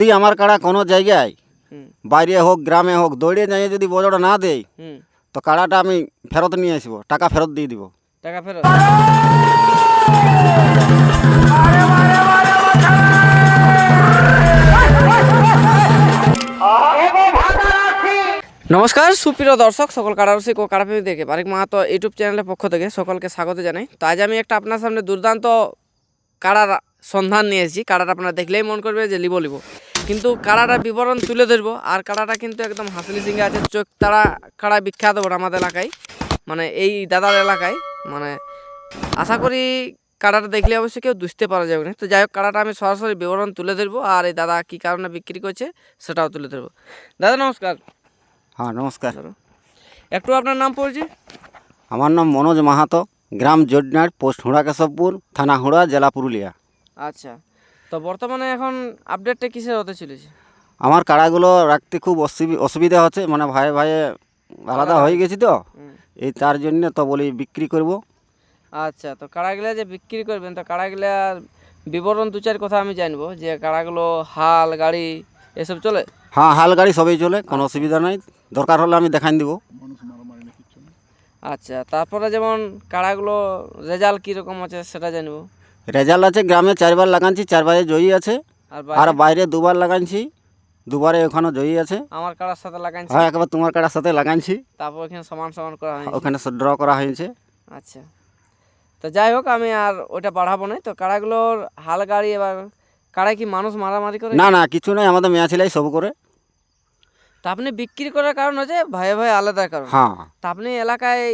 যদি আমার কাড়া কোনো জায়গায় বাইরে হোক গ্রামে হোক দৌড়ে যাইয়ে যদি বজড় না দেয় তো কাড়াটা আমি ফেরত নিয়ে আসব টাকা ফেরত দিয়ে দিব। টাকা ফেরত? নমস্কার সুপ্রিয় দর্শক সকল কারারসিক ও কারাপ্রেমী দেখে বারিক মাহাতো ইউটিউব চ্যানেলের পক্ষ থেকে সকলকে স্বাগত জানাই। তো আজ আমি একটা আপনার সামনে দুর্দান্ত কাড়ার সন্ধান নিয়ে এসেছি কাড়াটা আপনারা দেখলেই মন করবে যে লিবো লিবো। কিন্তু কাড়াটার বিবরণ তুলে ধরবো আর কাড়াটা কিন্তু একদম হাসলি সিংহে আছে চোখ তারা কাড়া বিখ্যাত বড় আমাদের এলাকায় মানে এই দাদার এলাকায় মানে আশা করি কাড়াটা দেখলে অবশ্যই কেউ বুঝতে পারা যাবে না। তো যাই হোক কাড়াটা আমি সরাসরি বিবরণ তুলে ধরবো আর এই দাদা কী কারণে বিক্রি করছে সেটাও তুলে ধরবো। দাদা নমস্কার। হ্যাঁ নমস্কার। একটু আপনার নাম পড়ছি? আমার নাম মনোজ মাহাতো। গ্রাম জোডনার পোস্ট হুড়া কেশবপুর থানা হুড়া জেলা পুরুলিয়া। আচ্ছা তো বর্তমানে এখন আপডেটটা কিসের হতে চলেছে? আমার কাড়াগুলো রাখতে খুব অসুবি- অসুবিধা হচ্ছে মানে ভাইয়ে ভাইয়ে আলাদা হয়ে গেছি তো। এই তার জন্য তো বলি বিক্রি করব। আচ্ছা তো কাড়াগুলা যে বিক্রি করবেন তো কাড়াগুলার বিবরণ দু চার কথা আমি জানব যে কাড়াগুলো হাল গাড়ি এসব চলে? হ্যাঁ হাল গাড়ি সবই চলে কোনো অসুবিধা নাই। দরকার হলে আমি দেখাই দিব। আচ্ছা তারপরে যেমন কাড়াগুলো রেজাল্ট কীরকম আছে সেটা জানব। রেজাল্ট আছে গ্রামে চারবার লাগাচ্ছি চারবারে জয়ী আছে। আর বাইরে? দুবার লাগাচ্ছি দুবারে ওখানে জয়ী আছে। আমার কাড়ার সাথে লাগাইছি। হ্যাঁ একবার তোমার কাড়ার সাথে লাগাচ্ছি তারপর এখানে সমান সমান করা হয়নি। ওখানে ড্র করা হয়েছে। আচ্ছা। তো যাই হোক আমি আর ওটা বাড়াবো না। তো কাড়াগুলোর হাল গাড়ি এবার কাড়ায় কি মানুষ মারামারি করে? না না কিছু নাই আমাদের মেয়া ছেলেই সব করে। তা আপনি বিক্রি করার কারণ হচ্ছে ভাই ভাই আলাদা কারণ। হ্যাঁ। তা আপনি এলাকায়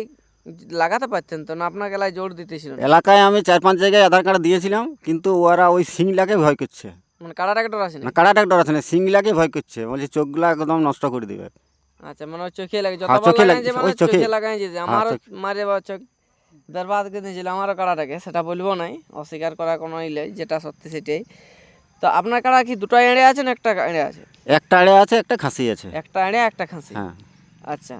লাগাতে পারতেন তো না? আপনার এলাকায় জোর দিতেছিল এলাকায় আমি চার পাঁচ জায়গায় আধার কার্ড দিয়েছিলাম কিন্তু ওরা ওই সিংলাকে ভয় করছে। মানে কাড়া ট্রাক্টর আছে না কাড়া ডাক্তার আছে না? সিংলাকে ভয় করছে। বলছে চোখগুলা একদম নষ্ট করে দিবে। আচ্ছা মানে চোখে লাগে হ্যাঁ, যতবার চোখে লাগাই লাগে, যে মানে ওই চোখে। লাগাই যে আমারও মারে বা চোখ বরবাদ করে দিয়েছিল আমারও কাড়াটাকে সেটা বলব নাই অস্বীকার করা কোনো ইলে যেটা সত্যি সেটাই। তো আপনার কাড়া কি দুটো এঁড়ে আছে না একটা এঁড়ে আছে? একটা এঁড়ে আছে একটা খাসি আছে। একটা এঁড়ে একটা খাসি? হ্যাঁ। আচ্ছা।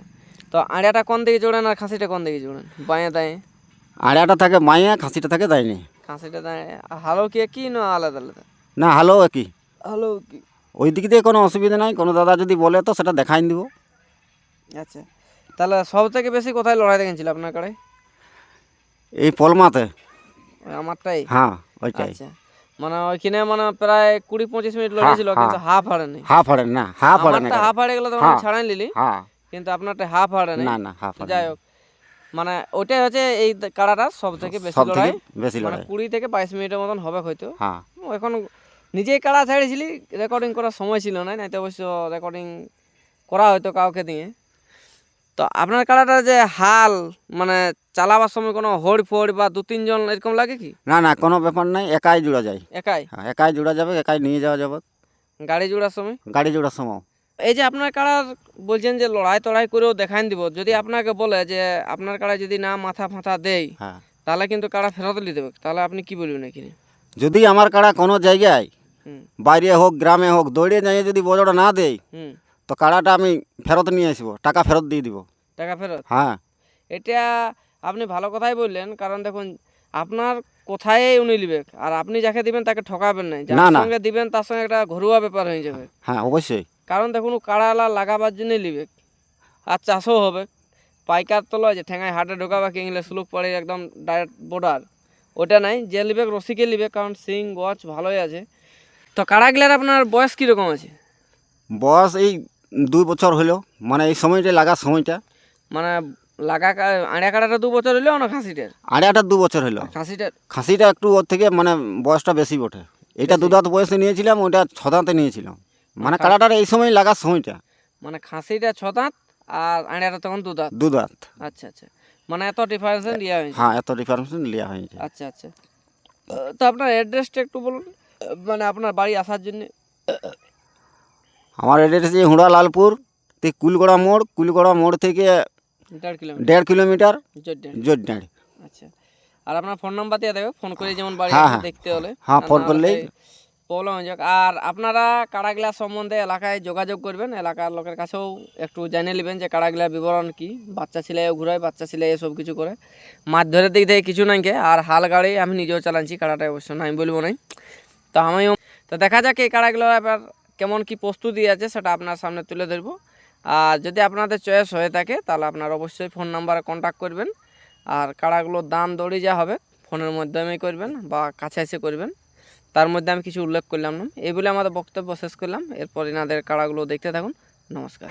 তো আড়িয়াটা কোন দিকে জোড়েন আর খাসিটা কোন দিকে জোড়েন? বাঁয়ে দাঁয়ে? আড়াটা থাকে মাইয়া খাসিটা থাকে দায়নি খাসিটা দাঁয়ে। হালো কি কি না আলাদা আলাদা? না হালো একই। হালো কি? ওই দিক দিয়ে কোনো অসুবিধা নাই কোনো দাদা যদি বলে তো সেটা দেখাই দিব। আচ্ছা। তাহলে সব থেকে বেশি কোথায় লড়াই দেখেছিল আপনার কাড়ে এই পলমাতে। আমারটাই? হ্যাঁ ওইটাই। আচ্ছা। মানে ওইখানে মানে প্রায় কুড়ি পঁচিশ মিনিট লড়েছিল হ্যাঁ। কিন্তু হাফ হারেনি হাফ হাড়ে না হাফ হাড়ে না হাফ হারে গেলে হ্যাঁ। ছাড়াই নিলি। হ্যাঁ। কিন্তু আপনারটা হাফ হারে না না হাফ হাড়ে যাই হোক। মানে ওইটাই হচ্ছে এই কাড়াটা সব থেকে বেশি লড়াই। বেশি মানে লড়াই। কুড়ি থেকে বাইশ মিনিটের মতন হবে হয়তো। হ্যাঁ। এখন নিজেই কাড়া ছাড়িয়েছিলি রেকর্ডিং করার সময় ছিল না নাই তো অবশ্য রেকর্ডিং করা হয়তো কাউকে দিয়ে। তো আপনার কাড়াটা যে হাল মানে চালাবার সময় কোনো হড় ফড় বা দু তিনজন এরকম লাগে কি? না না কোনো ব্যাপার নাই একাই জোড়া যায়। একাই? হ্যাঁ একাই জোড়া যাবে একাই নিয়ে যাওয়া যাবে। গাড়ি জোড়ার সময়? গাড়ি জোড়ার সময়। এই যে আপনার কাড়ার বলছেন যে লড়াই তড়াই করেও দেখান দিব যদি আপনাকে বলে যে আপনার কাড়া যদি না মাথা ফাথা দেয় হ্যাঁ। তাহলে কিন্তু কাড়া ফেরত নিতে দেবে তাহলে আপনি কি বলবেন এখানে? যদি আমার কাড়া কোনো জায়গায় বাইরে হোক গ্রামে হোক দৌড়ে যাইয়ে যদি বজড় না দেয় হুম। তো কাড়াটা আমি ফেরত নিয়ে আসব টাকা ফেরত দিয়ে দিব। টাকা ফেরত? হ্যাঁ। এটা আপনি ভালো কথাই বললেন কারণ দেখুন আপনার কোথায় উনি নিবে? আর আপনি যাকে দিবেন তাকে ঠকাবেন না। যার। সঙ্গে দিবেন তার সঙ্গে একটা ঘরোয়া ব্যাপার হয়ে যাবে। হ্যাঁ অবশ্যই। কারণ দেখুন কাড়ালা লাগাবার জন্যই নিবে। আর চাষও হবে। পাইকার তো লয় যে ঠেঙায় হাটে ঢোকাবা কিনলে সুলুক পড়ে একদম ডাইরেক্ট বর্ডার ওটা নাই যে লিবে রসিকে লিবে কারণ সিং গছ ভালোই আছে। তো কাড়াগুলার আপনার বয়স কীরকম আছে? বয়স এই দুই বছর হলো মানে এই সময়টা লাগার সময়টা। মানে লাগা কা- আড়িয়া কাড়াটা দু বছর হইলেও না খাসিটার? আড়াটা দু বছর হলো। খাসিটার? খাসিটা একটু ওর থেকে মানে বয়সটা বেশি বটে। এটা দু দাঁত বয়সে নিয়েছিলাম ওটা ছ দাঁতে নিয়েছিলাম। মানে কাড়াটার এই সময় লাগার সময়টা। মানে খাসিটা ছ দাঁত আর আড়িয়াটা তখন দু দাঁত দু দাঁত আচ্ছা আচ্ছা। মানে এত ডিফারেন্স দেওয়া হয়েছে? হ্যাঁ এত ডিফারেন্স নেওয়া হয়েছে। আচ্ছা আচ্ছা। তো আপনার অ্যাড্রেসটা একটু বলুন মানে আপনার বাড়ি আসার জন্য। আমার এড্রেস যে হুড়া লালপুর তে কুলগড়া মোড় কুলগড়া মোড় থেকে দেড় কিলোমিটার। জোরডাঁড় আচ্ছা। আর আপনার ফোন নাম্বার দিয়ে দেবে ফোন করে যেমন বাড়ি হ্যাঁ, হ্যাঁ। দেখতে হলে। হ্যাঁ, ফোন করলেই- প্রবলেম হয়ে যাক। আর আপনারা কাড়াগিলা সম্বন্ধে এলাকায় যোগাযোগ করবেন। এলাকার লোকের কাছেও একটু জেনে নেবেন যে কাড়াগিলার বিবরণ কি। বাচ্চা ছেলে ঘুরায় বাচ্চা ছেলে এসব কিছু করে। মাছ ধরে দিক থেকে কিছু নাই আর হাল গাড়ি আমি নিজেও চালাচ্ছি কাড়াটা অবশ্য না আমি বলব নাই। তো আমিও তো দেখা যাক এই কাড়াগুলো এবার কেমন কি প্রস্তুতি আছে সেটা আপনার সামনে তুলে ধরবো। আর যদি আপনাদের চয়েস হয়ে থাকে, তাহলে আপনার অবশ্যই ফোন নাম্বারে কন্ট্যাক্ট করবেন। আর কাড়াগুলোর দাম দড়ি যা হবে, ফোনের মাধ্যমে করবেন বা কাছে এসে করবেন। তার মধ্যে আমি কিছু উল্লেখ করলাম না। এই বলে আমাদের বক্তব্য শেষ করলাম। এরপর এনাদের কাড়াগুলো দেখতে থাকুন। নমস্কার।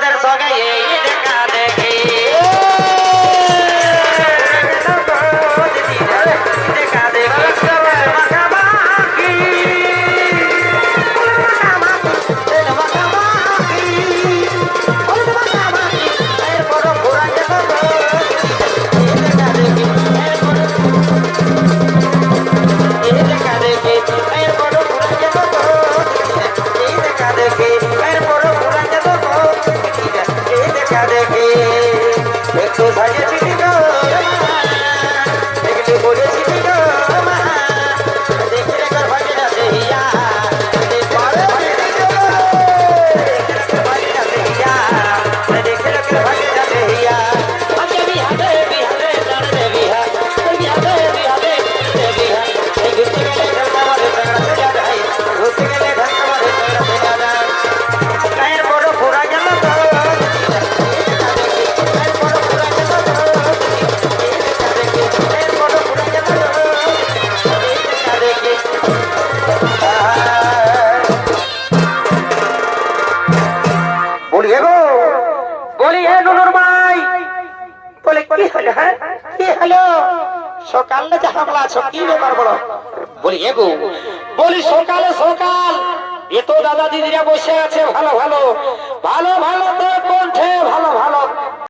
তোদের সঙ্গে এই দেখা দেখি দিদিরা, এই দেখা হলো, সকালে যা হামলা আছো, কি ব্যাপার বলো? বলি, এগো, বলি, সকালে সকাল এত দাদা দিদিরা বসে আছে, ভালো ভালো ভালো ভালো কণ্ঠে, ভালো ভালো।